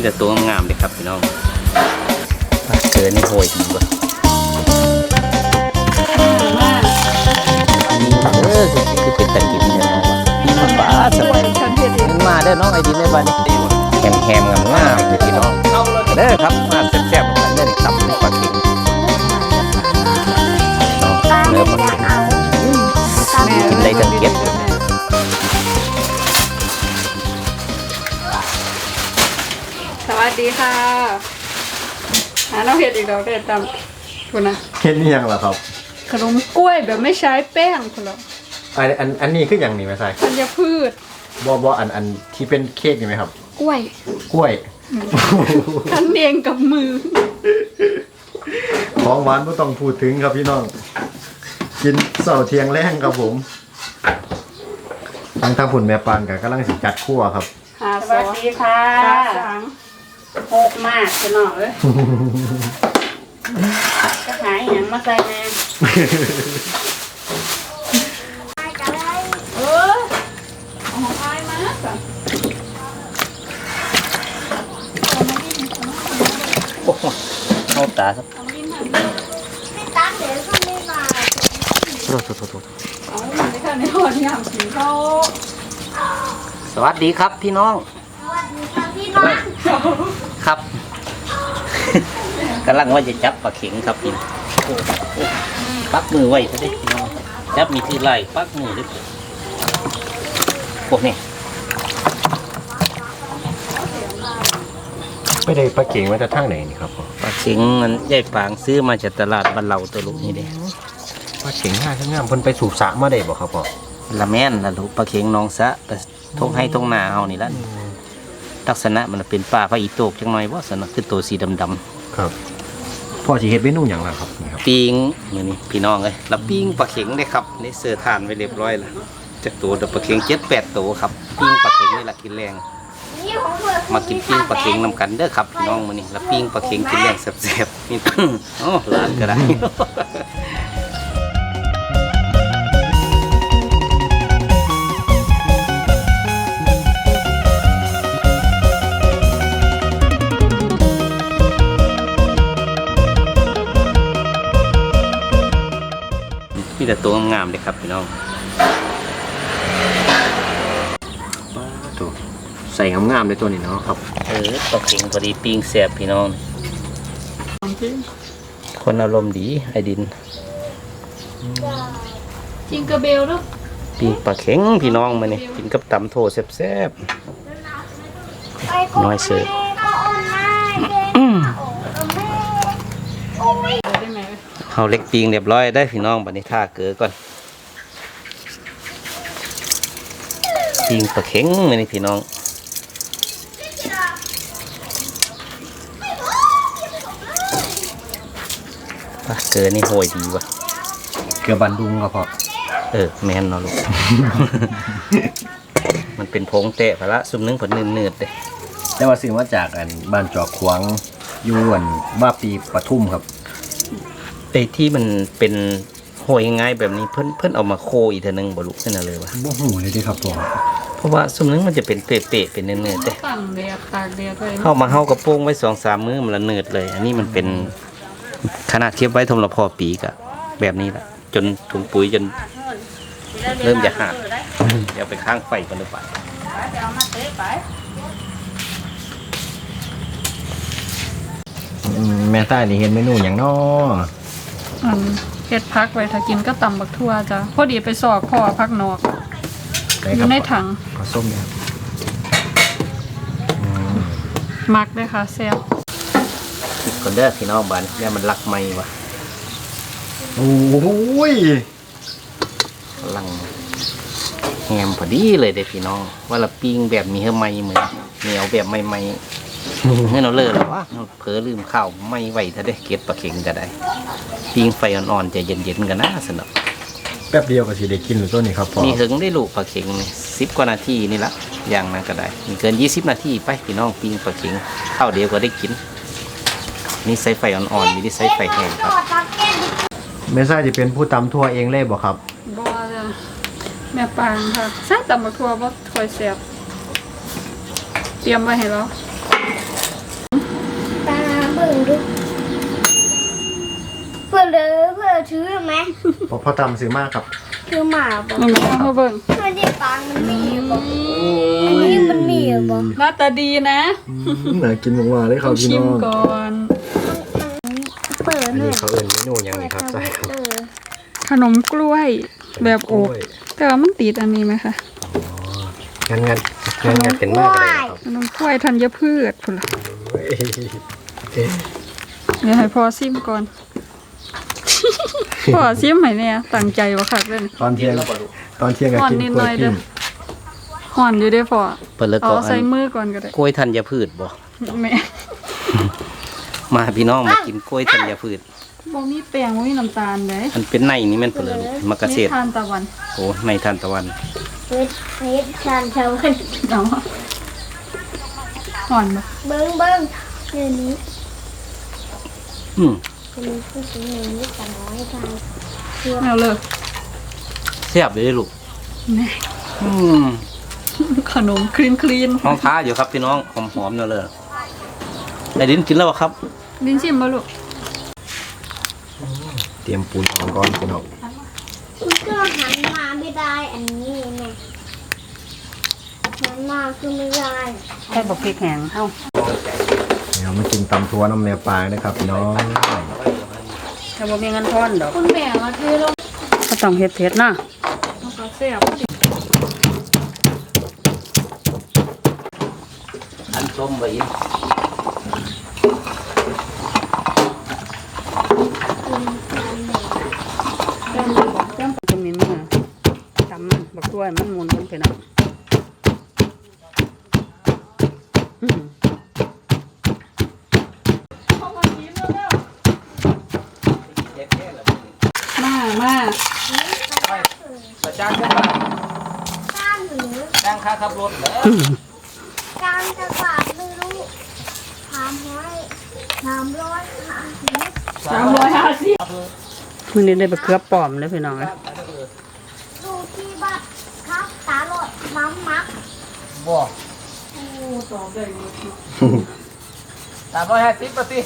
มีแต่ตัวงามๆเลยครับพี่น้องปลาเกินนี่โหยดีว่ะเออคือเป็นตะกินเนี่ยนะนี่มันปลาสสววยยฉันเห็นเองมันมาเด้อน้องไอดินในบ้านนี่แฮมแฮมๆงามๆเลยพี่น้องเด้อครับมาแซ่บๆกันเด้อนี่ตับนี่ปลาเข็งน้องเนื้อปลาเข็งกินได้ทั้งเก็บ ดีค่ะหาเราเห็ดอีกแล้วเด็ดตามคุณนะเฮ็ดนี่ยังล่ะครับ ขนมกล้วยแบบไม่ใช้แป้งคุณหรออันอันอันนี้คืออย่างนี้ไหมใส่ธัญพืชบอบออันอันที่เป็นเค้กนี่ไหมครับ กล้วยกล้วยทำเองกับมือ ของหวานไม่ต้องพูดถึงครับพี่น้อง กินเสาร์เทียงแรงครับผมทางทางผุนแม่ปานกับกำลังสิจัดคั่วครับหาสวัสดีค่ะสาง โหกมากจะหน่อยเลยก็หายอย่างมาใส่แน่เออเอาของพายมาสั่งโอ้โหเอาตาครับโทษโทษโทษโทษเอาในข้าวในหอดยามสีเขาสวัสดีครับพี่น้อง ครับ กำลังว่าจะจับปลาเข็งครับพี่โอ้โอ้ปักมือไว้ซะดิพี่น้องจับมีที่ไล่ปักมือด้วยพวกนี้ไม่ได้ปลาเก่งมาจากทางไหนนี่ครับผมปลาเข็งมันใหญ่ปางซื้อมาจากตลาดบ้านเราตัวลูกนี่เด้ปลาเก่งห้าทั้งงามเพิ่นไปสูบสระมาได้บ่ครับพ่อละแม่นละลูกปลาเข็งน้องสะแต่ทงให้ทงหนาเฮานี่ละลักษณะมันเป็นปลาพระอีโตกจังหน่อยว่าสนะคือตัวสีดำครับ พ่อสิเฮ็ดเมนูหยังล่ะครับนี่ครับปิ้งมื้อนี้พี่น้องเลยแล้วปิ้งปลาเข็งเด้ครับนี่เสื้อทานไว้เรียบร้อยแล้วจากตัวเดยวปลาเข็งเจ็ดแปดตัวครับปิ้งปลาเข็งนี่ละกินแรงมากินปิ้งปลาเข็งนำกันเด้อครับพี่น้องมื้อนี้แล้วปิ้งปลาเข็งกินแรงแซ่บๆนี่ โอ้หลานก็ได้ แต่ตัวงามๆเลยครับพี่น้องตัวใส่งามๆเลยตัวนี้เนาะครับ เออปลาเข็งพอดีปิ้งแซ่บพี่น้อง คนอารมณ์ดีไอดิน จิงกระเบลด้วยปิ้งปลาเข็งพี่น้องมาเนี่ยกินกับตำโถแซ่บๆน้อยเสิร์ฟได้ไหม เอาเล็กปิ้งเรียบร้อยได้พี่น้องบัดนี้ท่าเกลือก่อนปิ้งปลาเข็งมานี่พี่น้องปลาเกลือนี่โหยดีว่ะเกลือบันดุงครับพ่อเออแม่นเนาะลูก มันเป็นผงเตะพะละซุมนึงผลเนืดๆเลยแต่ว่าซื้อมาจากอันบ้านจอกขวางอยู่อันว่าปีปทุมครับ ไอ้ที่มันเป็นโหยง่ายแบบนี้เพิ่นเพิ่นเอามาโคอีกเทีนึงบ่ลูกนั่นนะเลยวะบ่หูเลยเดิครับพ่อเพราะว่าซุมนึงมันจะเป็นเปะๆเป็นเนืดๆเด้ตั้งเดียดตากเดียดไว้เข้ามาเฮากระโปรงไว้สองสามมื้อมันละเนืดเลย อันนี้มันเป็นขนาดเทียบไว้ทมละพอปีกะแบบนี้ละจนถุงปุ๋ยจน เริ่มจะหักเดี๋ยวไปข้างไฟกันหรือเปล่าเดี๋ยวเอามาเตะไปอืมแม่ใต้นี่เห็นเมนูอย่างน้อ อันเห็ดพักไว้ถ้ากินก็ตำบักทั่วจ้ะพอดีไปสอกพ่อพักนอกได้อครัยู่บในถัง ขอส้มเนี่ยมักเลยค่ะแซ่บคิดก่อนเด้อพี่น้องบ้านเนี่ยมันรักไม่วะโอ้ยกำลังแฮมพอดีเลยเด้อพี่น้อง ว่าละปิ้งแบบมีเฮือไม่เหมือนเหนียวแบบไม่ไม่เฮ้ยเราเลิกแล้ววะเราเผลอลืมข้าวไม่ไหวถ้าได้เก็บปลาเข็งก็ได้ปิ้งไฟอ่อนๆใจะเย็นๆกันนะสนุกแป๊บเดียวก็สิได้กินหรือตัวนี้ครับพ่อมีถึงได้ลูกปลาเข็งสิบกว่านาทีนี่ละอย่างนั้นก็ได้มีเกินยี่สิบนาทีไปพี่น้องปิ้งปลาเข็งข้าวเดียวก็ได้กิน นี่ใส่ไฟอ่อนๆมีที่ใส่ไฟแห้งครับแม่ใต้จะเป็นผู้ตำทั่วเองเลยบ่ครับบ่จ้ะแม่ปางค่ะใส่ตำบักทั่วบ่ถ้วยแซ่บเตรียมไว้ให้แล้วเบิ่งดูเพื่อเลยเพื่อถือไหมพอพอตำซื้อมากครับถือหมาบ่มันไม่เอามาเบิ่งเพื่อที่ปางมันมีบ่อันนี้มันมีบ่หน้าตาดีนะน่ากินมากๆเลยคต้รัอบงพี่ชิน้มองก่อนเปิดอันหน่นี้อยเขาเอิ้นเมนูหยังเปิไงดครับทำใช่ให้ครับเออขนมกล้วยแบบอบโอ้ยแต่ว่ามันติดอันนี้ไหมคะงั้นงั้นงั้นงั้นเป็นมากเลยครับขนมกล้วยธัญพืชพุ่นล่ะ เฮ้ยเดี๋ยวให้พ่อซิมก่อนพ่อซิมให้เนี่ยตั้งใจว่าคักเลยตอนเที่ยงตอนเที่ยงก็อ่อนกินนิดกล้หน่วอยยปิ้เด้งอห่อนอยู่เด้อพ่อเปิดแล้วเอาก็อัใส่นมือก่อนก็ได้กล้วยธัญพืชบ่แม่มาพี่น้องมากินกล้วยธัญพืชบ่มีแป้งบ่มีน้ำตาลเลยมันเป็นในนี่แมันเปลือกมะกะเสดทานตะวัน โอ้ในทานตะวันเฮ็ดเฮ็ดชานชาวบ้านเอาห่อนบ่เบิ่งเบิ่งเดี๋ยวนี้ อืมจะมีผู้หญิงหนึ่งนี่กันน้อยทางเอาเลยแซ่บเลยลูกแม่อืมขนมคลีนคลีนห้องท้าอยู่ครับพี่น้องหอมๆเนอะเลยไอ้ดินกินแล้วบ่ครับลิ้นชิมบ่ลูกเตรียมปูนทองก่อนพี่น้องคุณก็หันมาไม่ได้อันนี้ไงหันมาคือไม่ได้ใส่บกพริกแห้งเอ้า เดี๋ยวมากินตำทัวน้ำแม่ปลานะครับพี่น้องถ้าบ่มีเงินทอนดอกคุณแม่มาเทลงก็ต้องเฮ็ดเผ็ดเนาะมันก็แซ่บอันส้มไว้อีกจะมีมือทำมันบักกล้วยมันหมุนมันไปเนาะ มามาประจานกันบ้างก้านหรือจ้างค่าขับรถแล้วก้านจะบาดไม่รู้สามร้อยสามร้อยห้าสิบสามร้อยห้าสิบมื้อนี้ได้บักเขือปลอมเลยพี่น้องเอ้ยดูที่บัตรครับตาหลอดน้ำมักบ่โอ้ตอบได้หมดสามร้อยห้าสิบป่ะสิ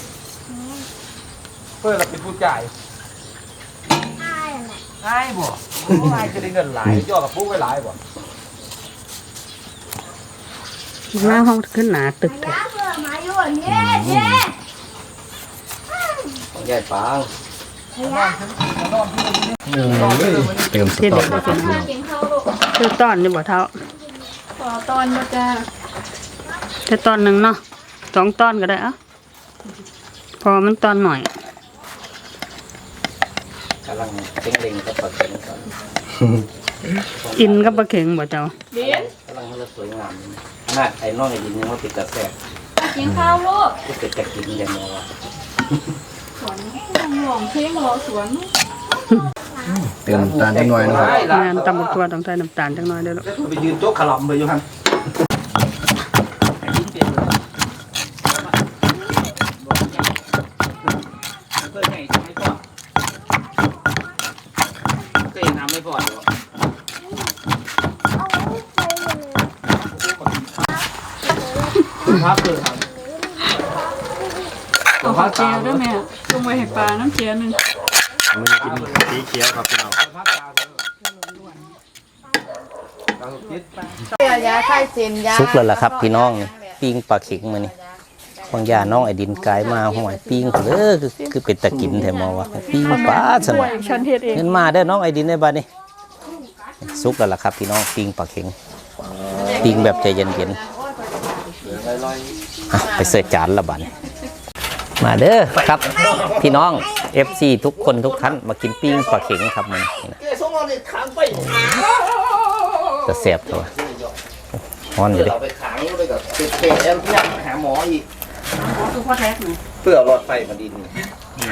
เพื่อเราเป็นผู้จ่ายอ้ายน่ะ ง่ายบ่ง่ายจะได้เงินหลายย่อกับปุ๊กไว้หลายบ่หน้าห้องขึ้นหนาตึกเถอะน้าเบื่อมาอยู่เย้เย้ใหญ่ปางเอ้ยเติมสต๊อกเลยครับพี่น้องกินข้าวลูกคือตอนนี่บ่เท่าขอตอนมาจ้าแค่ตอนหนึงเนาะสองตอนก็ได้เอะพอมันตอนหน่อยกำลังเล็งๆกับปลาเข็งก่อนอินกับปลาเข็งบ่เจ้าเดียนกำลังให้เราสวยงามนี่ขนาดไอ้น้องไอ้ดินยังว่าติดกระแสกินข้าวลูกก็ติดจะกินอย่างเดียวอะสวนต้องหลงเพลงรอสวนเติมน้ำตาลนิดหน่อยนะครับงานตำบักตัวต้องใส่น้ำตาลจังน้อยเด้อลูกแล้วก็ไปยืนโจ๊กขลับไปอยู่ฮันเพื่อนไงไม่พอเคยเห็นน้ำไม่พอหรอ เอาไปเลย ครับคือครับ เอาข้าวเจียวด้วยแม่จุ่มไว้ให้ปลา น้ำเจียวหนึ่งมันกินสีเขียวครับพี่น้องซุกแล้วล่ะครับ พี่น้องนี่ปิ้งปลาเข็งมานี่บางอยางน้องไอ้ดินกายมาห่วยปิ้งเออคือคือเป็นตะกินแท้หมอวะปิ้งปลาสนอยฉันเฮ็ดเองเงินมาเด้อน้องไอ้ดินได้บ้านี่ซุกแล้วล่ะครับ พี่น้องปิ้งปลาเข็งปิ้งแบบใจเย็นๆอะไปเสิร์ฟจานละบัดน มาเด้อครับ พี่น้อง FC ทุกคนทุกท่านมากินปิ้งปลาเข็งครับมันนะจะแสบตัวฮ้อนอยู่เดิเราไปขังไปกับติดเกแอมเนี่ยหาหมออีกคือพ่อแท็กนี่เพื่อเอาหลอดไฟมาดิน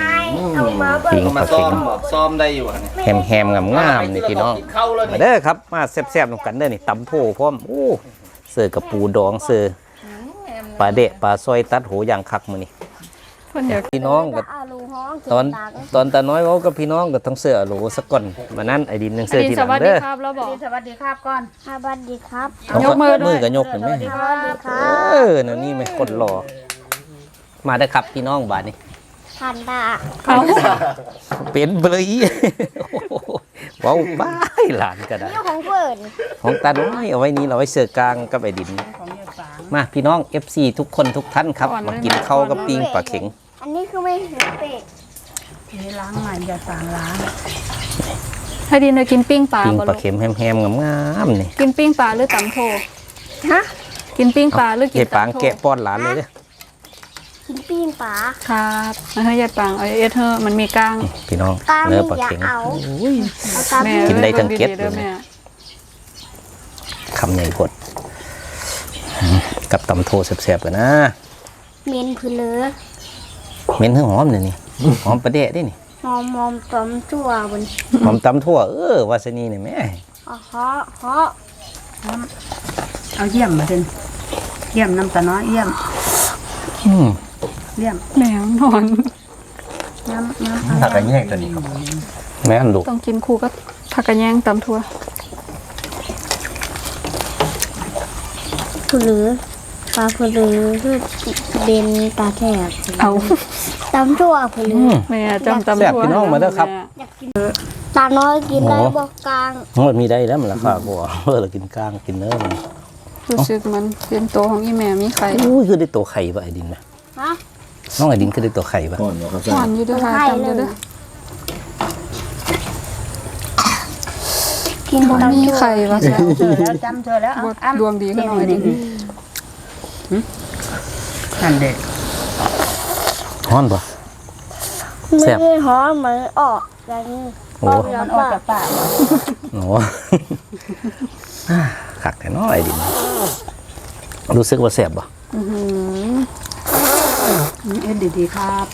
อ้ายเอามาเบิ่งปิ้งเอาปมาลาซ่อเข็งมบอกซ่อมได้อยู่อะเนี่ยแฮมแฮมงามงามๆนี่พี่น้องกิเข้าเลยมานี่เด้อครับมาแซ่บๆนำกันเด้อนี่ตำโพพร้อมโอ้เสือกับปูดองเสือปลาเดะปลาซอยตัดโหอย่างคักมื้อนี้ เพิ่นอยากพี่น้องกับเอาลูกห้องตอนตอนตาน้อยเว้ากับพี่น้องก็ต้องเสือโหลสักก่อนมานั้นไอ้ดินยังเสือดินทีหสลังวัสดีเด้อครับแล้วบอกสวัสดีครับก่อนสวัสดีครับเอายกมือด้วยมือก็ยกเห็นไหมสวัสดีครับเออนั่นนี่ไหมคนรอมาได้อครับพี่น้องบ้านนี้ทันดาเอาเป็นเบลยโอ้โหว้าวบ้ายหลานก็ได้นี่ของเฟิร์นของตาน้อยเอาไว้นี้เราไว้เสือกลางกับไอ้ดินของยายฝางมาพี่น้อง FC ทุกคนทุกท่านครับ มากินข้าวกับปิ้งปลาเข็ง อันนี้คือไม่เห็นเป็ดนี่ล้างใหม่ยายฝางล้างให้ดินเลยกินปิ้งปลาปิ้งบ่ปลาลูกเข็มแฮมๆงามๆนี่กินปิ้งปลาหรือตำโทฮะกินปิ้งปลาหรือกิยานยปางตำโทแกะป้อนหลานเลยเด้อกินปิ้งปลาครับแล้วให้ยายปางเอาเอสเธอะมันมีกลาง พี่น้องกล้ามเนื้อไม่ปลาอยากเข็งเอาเอาตามแม่กินได้ทั้งเก็ดเด้อเลยแม่คำใหญ่กดอืมกับตำโทแซ่บๆกันนะ เมนพื้นเลย เหม็นหอมเลยนี่หอมประเดะด้วยนี่มอมมอมตอมตัวบนหอมตำทั่วเออวาสนีนี่แม่อ๋อฮะฮะเอาเยี่ยมมาดิเยี่ยมน้ำตาน้อยเยี่ยมอืมเยี่ยมแมวนอน น้ำน้ำถ้ากันแย่งตัวนี้ครับแม่นลูกต้องกินคู่ก็ผักกระแยงตำทั่วพื้นเลย ปลาพื้นเลยคือเบนตาแถบเอาตามตัวพื้นเลอืมยแม่จำตำแซ่บทั่วพี่น้องมาเด้อครับแอยากกินตาน้อยกินได้โอ้ บอกกลางมันมีได้แล้วมันราคากว่าเออเรากินกลางกินเนื้อมันรู้สึกมันเป็นตัวของอีแม่มีไข่อุ้ยคือได้ตัวไข่ป่ะไอ้ดินนะฮะน้องไอ้ดินคือได้ตัวไข่ป่ะก่อนเนาะครับหวานอยู่ด้วยค่ะไข่จำอยู่เลด้วยยกินบ่ตามมีตัวไข่ว่าซะเจอแล้วจำเจอแล้วบ่อ้ำดวงดีขึ้นหน่อยดิ นั่นเด็กฮ้อนป่ะแซ่ไม่บได้หอมเหมือนออกกันโอ้ออกมัแล้วนออกป่ะจากปากโหขักแต่น้อยไอ้ดินรู้สึกว่าแซ่บป่ะเอ็ดดีๆครับ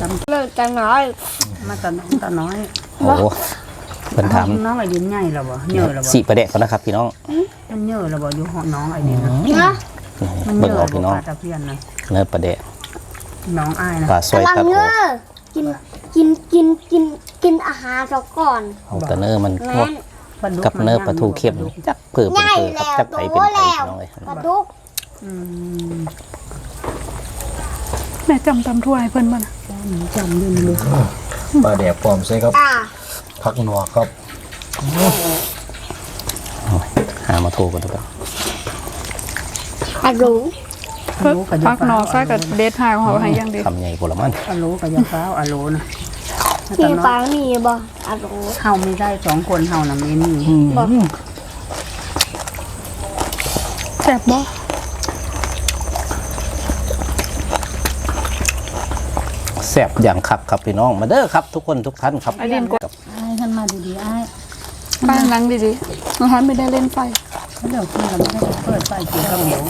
จำเลิกจะน้อยมาตาน้องตาน้อย โอ้โห เพิ่นถามน้องไอ้ดินใหญ่แล้วบ่เหนื่อยแล้วบ่สีประเดะก่อนนะครับพี่น้องมันเหนื่อยแล้วบ่อยู่ห้องน้องไอ้ดินนะนะมันเหเบิ่งนื่อเอายพี่บ่น้องปลาตะเพียนนะเนื้อประเดะน้องอ้ายนะปลาซอยกำลังตัดเงหัวอกินกินกินกินกินอาหารเราก่อนเอาแต่เนื้อมันพวแม่กนปลาดุกกับเนื้อปลาทูเค็มจักเผื่อเป็นง่ายเผื่อครับแล้วจักไผเป็นไผโตแล้วพี่น้องเลยปลาดุกอืมแม่จำตำทั่วให้เพิ่นบ่นะจำยืนเลยปลาแดกปลอมใช่ครับอ่า ผักหนวกครับหามาโทรกันดีกว่าปลาดุกอะโลกับยาพักนฟ้าอกซะกับเดทไฮของเขาให้อยังดีคำใหญ่กว่าละมันอะโลกับยาฟ้าอะโลนะพี่ปลามีบ่ปลาดุกเฮาไม่ได้สองคนเฮานะมีนี่บอกแซ่บบ่แซ่บอย่างคักครับพี่น้องมาเด้อครับ ทุกคนทุกท่านครับ ไอ้ดินกดอ้ายขึ้น มาดีๆอ้ายบ้านหลังดีๆน้องฮันไม่ได้เล่นไฟเดี๋ยวกินกันไม่ได้เปิดไฟกินข้าวเหนียว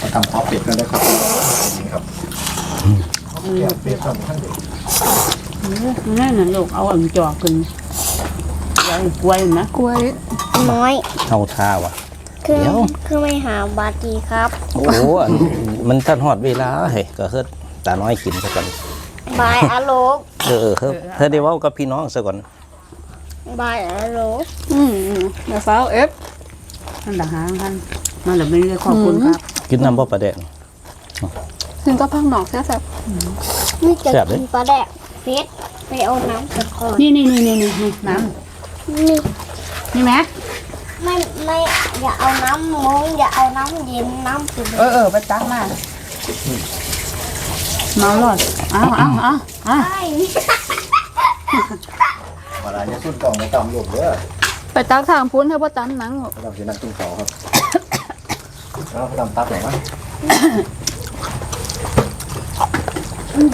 มาทำข้าวเป็ดกันนะครับนี่ครับแกะเป็ดทำทั้งเด็กนั่นน่ะลูกเอาอันจอกขึ้นไว้กล้วยนะกล้วยน้อยเอาท่าว่ะคือเดี๋ยวคือไม่หาบาตีครับ โอ้โหอันมันทันหอดเวลาเฮ้ยก็เฮ็ดตาน้อยกินซะก่อน บายอาโลกเออเออเฮ้ยเธอได้เว้ากับพี่น้องซะก่อนบายอาโลกอืมอืมเดี๋ยวฟ้าวเอฟนั่นละหางกันนั่นแหละไม่ได้ขอบคุณครับกินน้ำบ่ประเดะซึ่งก็พักนอกแซ่บนี่จะแซ่บดิกินปลาแดกเพ็ดไปเอาน้ำกันก่อนนี่นี่นี่นี่นี่นี่น้นี่ำนี่ไหมไม่ไม่อย่าเอาน้ำมงอย่าเอาน้ำเย็นน้ำสุดเออเออไปตักมา เมาหลอดเอาเอาเอาเอาใช่เวลาจะสุดกล่องมาตำลูกเด้อๆไปตักทางพุ้นให้พ่อตันหนังหรอกเราจะนั่งกินข้าวครับเอาไปทำตับไหนวะ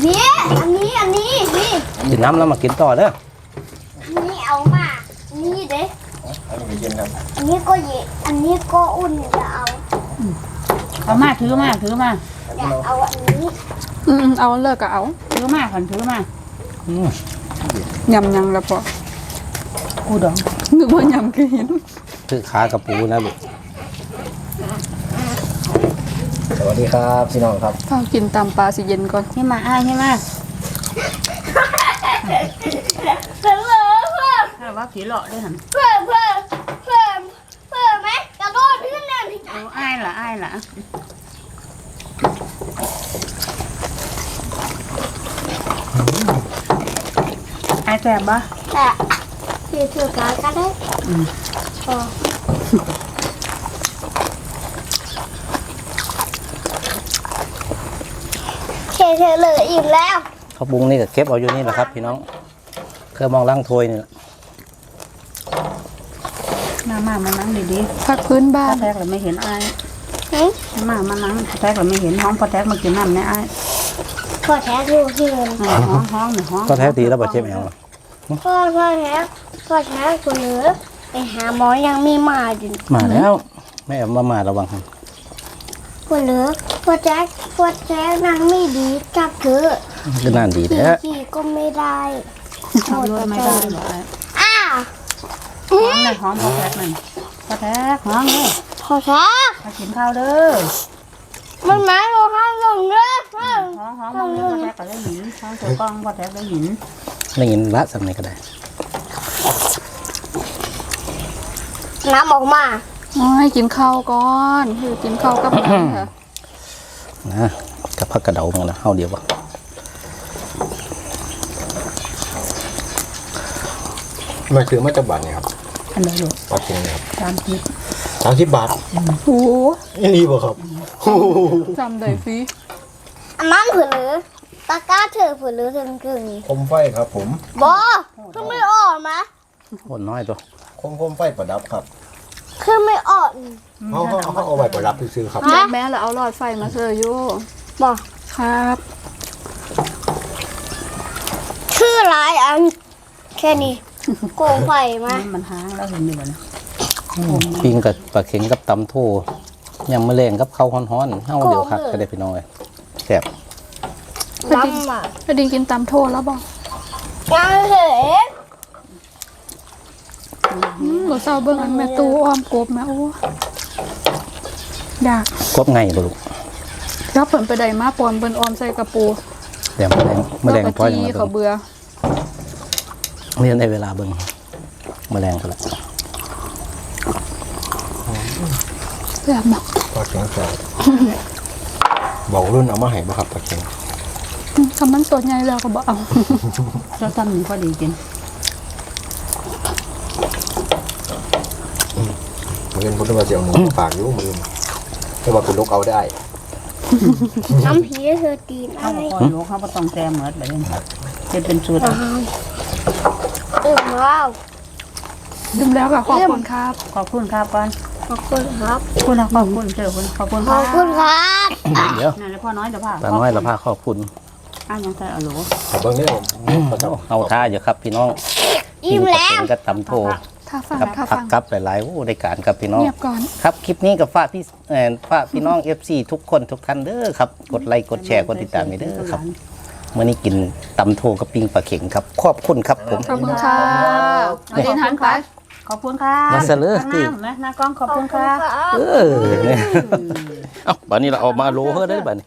นี่อันนี้อันนี้นี่กินน้ำแล้วมากินต่อเด้อนี่เอามานี่เด้อันนี้เย็นครับอันนี้ก็เย็นอันนี้ก็อุ่นอย่าเอาเอามาถือมาถือมาอย่าเอาอันนี้ อืมเอาเลิกก็เอาถือมาขันถือมาอืมยำยังแล้วพอกูดองนึกว่ายำคือเห็นคือขากระปูนะลูกสวัสดีครับพี่น้องครับข้าวกินตำปลาสิเย็นก่อนให้มาอ้ายให้มาเพื่อเพื่อเพื่อถ้าว่าขี่เลาะได้หันเพื่อเพื่อเพื่อเพื่อไหมกระโดดายล่ะ ไอ้แซ่บบ่แต่ที่ถือการก็ได้พอเฉยๆเหลยอิ่มแล้วข้าวบุ้งนี่ก็เก็บเอาอยู่นี่แหละครับ พี่น้อง เครื่องมองล่างถ้วยนี่แหละมามามานั่งดีผักพื้นๆบ้าพ่อนแท็กเราไม่เห็นไอ้หึมามานั่งพ่อแท็กเราไม่เห็นห้องพ่อแท็กมากินน้ำในไอ้พอแท้ดูที่เงิน ห้องห้องหนึ่งห้องก็แท้ตีแล้วบ่เจ็บแอว พ่อพ่อแท้พ่อแท้คนเหลือไปหาหมอยังไม่มาอยู่มาแล้วแม่แอมมามาระวังคนเหลือพ่อแท้พ่อแท้นางไม่ดีจับเถอะก็น่านดีขี่แท้ขี่ก็ไม่ได้ห้องด้วยไม่ได้หรอกไอ้อ้าห้องในห้องพ่อแท็กนั่นพ่อแท็กห้องเลยพ่อแท้มากินข้าวเด้อมันหมายว่าห้ามลงเด้อห้ามห้องห้องมองพ่อแท็กก็ได้หินห้องตัวกล้องพ่อแท็กได้หิน ได้ยินละสำเนียงก็ได้ น้ำออกมาอ๋อให้กินข้าวก่อนคือกินข้าวกับหยังค่ะนะกับผักกระเดามันนะเฮาเดียวบ่มาซื้อมาจากบาทเนี่ยครับอันไหนลูกปลาเค็งเนี่ยครับตามทิศสามสิบบาทโอ้โหนี่บ่ครับจำได้สิอันนั้นผืนหรือ ตะกร้าเธอผืนหรือถึงถึงคมไฟครับ ผมบอคือไม่อ่อนมะคนน้อยตัวคมคมไฟประดับครับคือไม่อ่อนเขาเขาเขาเอาไว้ประดับซื้อๆครับเดี๋ยวแม่เราเอาหลอดไฟมาเจออยู่บอกครับชื่อหลายอันแค่นี้โกงไฟมานี่มันห้างแล้วเห็นอยู่บ่นะปิ้งกับปลาเค็งกับตำโทยำมะเร็งกับข้าวฮ้อนๆเฮาเดียวคักก็ได้พี่น้องเลยแซ่บ น้ำอะพอดีกินตำโทษแล้วบอกยังเฉยอืมบ่เศร้าเบิ่งอันแม่ตูอ้อมกบแม่โอ้อยากกบไงบ่ลูกรับเพิ่นไปได้มาปอนเพิ่นออมใส่กระปูเดี๋ยวมะเร็งมะเร็งแล้วพอก็ยังจี้มาเขาเบิ่งเบื่อเรียนได้เวลาเบิ่งมะเร็งก็ละแซ่บมากปลาเค็งใส่บอกรุ่นเอามาให้บ่ครับปลาเค็งอืม คำมันตัวใหญ่แล้วก็บ่เอาเราทำหนึ่งพอดีกินมือเงินพุทธมาเสียวหนูมาฝากอยู่มือแต่ว่าคุณลูกเอาได้น้ำผีเธอตีนเขาอะไรบอกคอยรู้เขาก็ต้องแซมเหมือนแบบนี้จะเป็นสูตรตื่นว้าวดื่มแล้วค่ะขอบคุณครับ ขอบคุณครับก่อนขอบคุณครับขอบคุณนะขอบคุณเจอคุณขอบคุณขครัอบบคุณครับเดี๋ยวนั่นแหละพ่อน้อยเดี๋ยวพ่อตาน้อยละพาขอบคุณ อ้าวยังใส่อะโหลขอเบิ่งนี่ผมประดับเอาท่าอยู่ครับพี่น้องอิ่มแล้วปิ้งกับตำโทถ้าฟังกับถ้าผักฟังกับหลายๆโอ้ได้การครับพี่น้อง เงียบก่อน ครับคลิปนี้กับฝากพี่เอ่อฝากพี่น้อง FC ทุกคนทุกท่านเด้อครับ กดไลค์กดแชร์กดติดตามให้เด้อครับเมื่อนี้กินตำโทกับปิ้งปลาเข็งครับ ขอบคุณครับผม ขอบคุณค่ะเอาดินหันไปขอบคุณครับมาเสลอข้างหน้าไหมหน้ากล้องขอบคุณครับเออเนี่ยเอ้าบัดนี้เราเออกมาโลเฮ้อได้อบัดนี้